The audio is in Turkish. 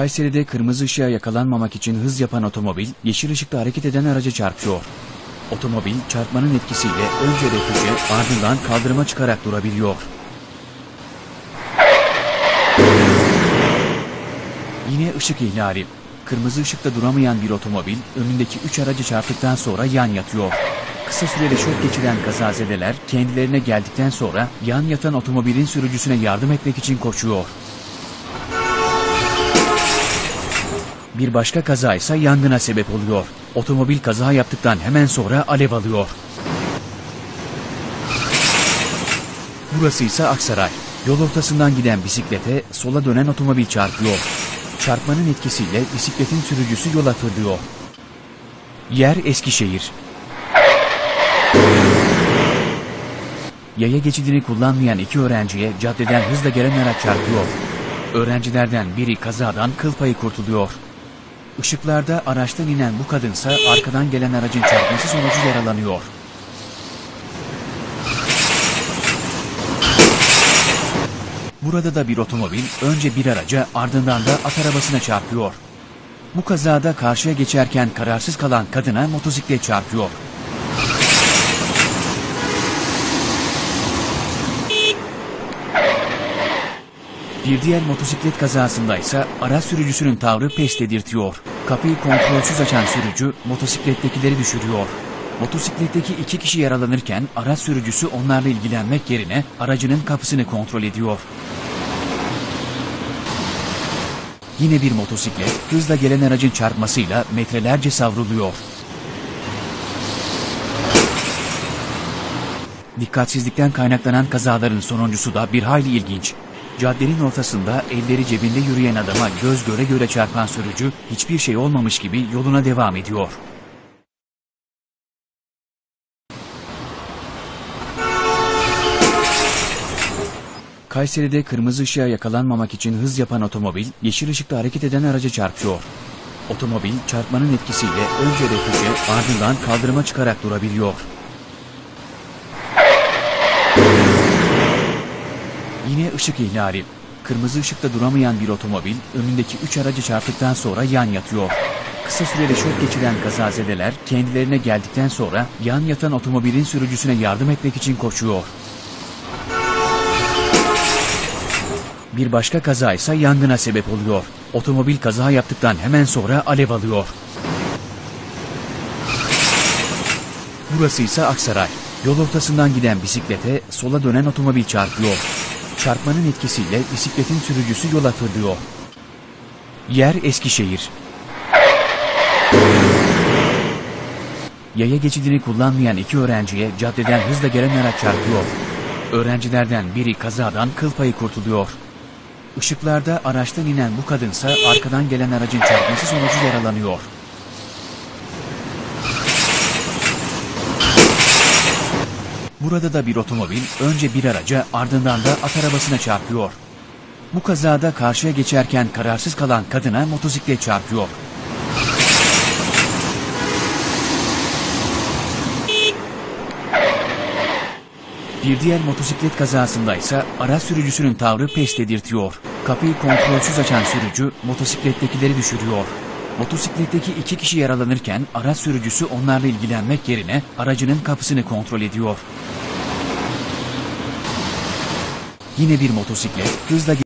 Kayseri'de kırmızı ışığa yakalanmamak için hız yapan otomobil yeşil ışıkta hareket eden araca çarpıyor. Otomobil çarpmanın etkisiyle önce refüje ardından kaldırıma çıkarak durabiliyor. Yine ışık ihlali. Kırmızı ışıkta duramayan bir otomobil önündeki üç aracı çarptıktan sonra yan yatıyor. Kısa sürede şok geçiren kazazedeler kendilerine geldikten sonra yan yatan otomobilin sürücüsüne yardım etmek için koşuyor. Bir başka kaza ise yangına sebep oluyor. Otomobil kaza yaptıktan hemen sonra alev alıyor. Burası ise Aksaray. Yol ortasından giden bisiklete sola dönen otomobil çarpıyor. Çarpmanın etkisiyle bisikletin sürücüsü yola fırlıyor. Yer Eskişehir. Yaya geçidini kullanmayan iki öğrenciye caddeden hızla gelen araç çarpıyor. Öğrencilerden biri kazadan kıl payı kurtuluyor. Işıklarda araçtan inen bu kadınsa arkadan gelen aracın çarpması sonucu yaralanıyor. Burada da bir otomobil önce bir araca ardından da at arabasına çarpıyor. Bu kazada karşıya geçerken kararsız kalan kadına motosiklet çarpıyor. Bir diğer motosiklet kazasında ise araç sürücüsünün tavrı pes dedirtiyor. Kapıyı kontrolsüz açan sürücü motosiklettekileri düşürüyor. Motosikletteki iki kişi yaralanırken araç sürücüsü onlarla ilgilenmek yerine aracının kapısını kontrol ediyor. Yine bir motosiklet hızla gelen aracın çarpmasıyla metrelerce savruluyor. Dikkatsizlikten kaynaklanan kazaların sonuncusu da bir hayli ilginç. Caddenin ortasında elleri cebinde yürüyen adama göz göre göre çarpan sürücü hiçbir şey olmamış gibi yoluna devam ediyor. Kayseri'de kırmızı ışığa yakalanmamak için hız yapan otomobil yeşil ışıkta hareket eden araca çarpıyor. Otomobil çarpmanın etkisiyle önce refüje ardından kaldırıma çıkarak durabiliyor. Yine ışık ihlali. Kırmızı ışıkta duramayan bir otomobil önündeki üç aracı çarptıktan sonra yan yatıyor. Kısa sürede şok geçiren kazazedeler kendilerine geldikten sonra yan yatan otomobilin sürücüsüne yardım etmek için koşuyor. Bir başka kaza ise yangına sebep oluyor. Otomobil kaza yaptıktan hemen sonra alev alıyor. Burası ise Aksaray. Yol ortasından giden bisiklete sola dönen otomobil çarpıyor. Çarpmanın etkisiyle bisikletin sürücüsü yola fırlıyor. Yer Eskişehir. Yaya geçidini kullanmayan iki öğrenciye caddeden hızla gelen araç çarpıyor. Öğrencilerden biri kazadan kıl payı kurtuluyor. Işıklarda araçtan inen bu kadınsa arkadan gelen aracın çarpması sonucu yaralanıyor. Burada da bir otomobil önce bir araca ardından da at arabasına çarpıyor. Bu kazada karşıya geçerken kararsız kalan kadına motosiklet çarpıyor. Bir diğer motosiklet kazasında ise araç sürücüsünün tavrı pes dedirtiyor. Kapıyı kontrolsüz açan sürücü motosiklettekileri düşürüyor. Motosikletteki iki kişi yaralanırken araç sürücüsü onlarla ilgilenmek yerine aracının kapısını kontrol ediyor. Yine bir motosiklet hızla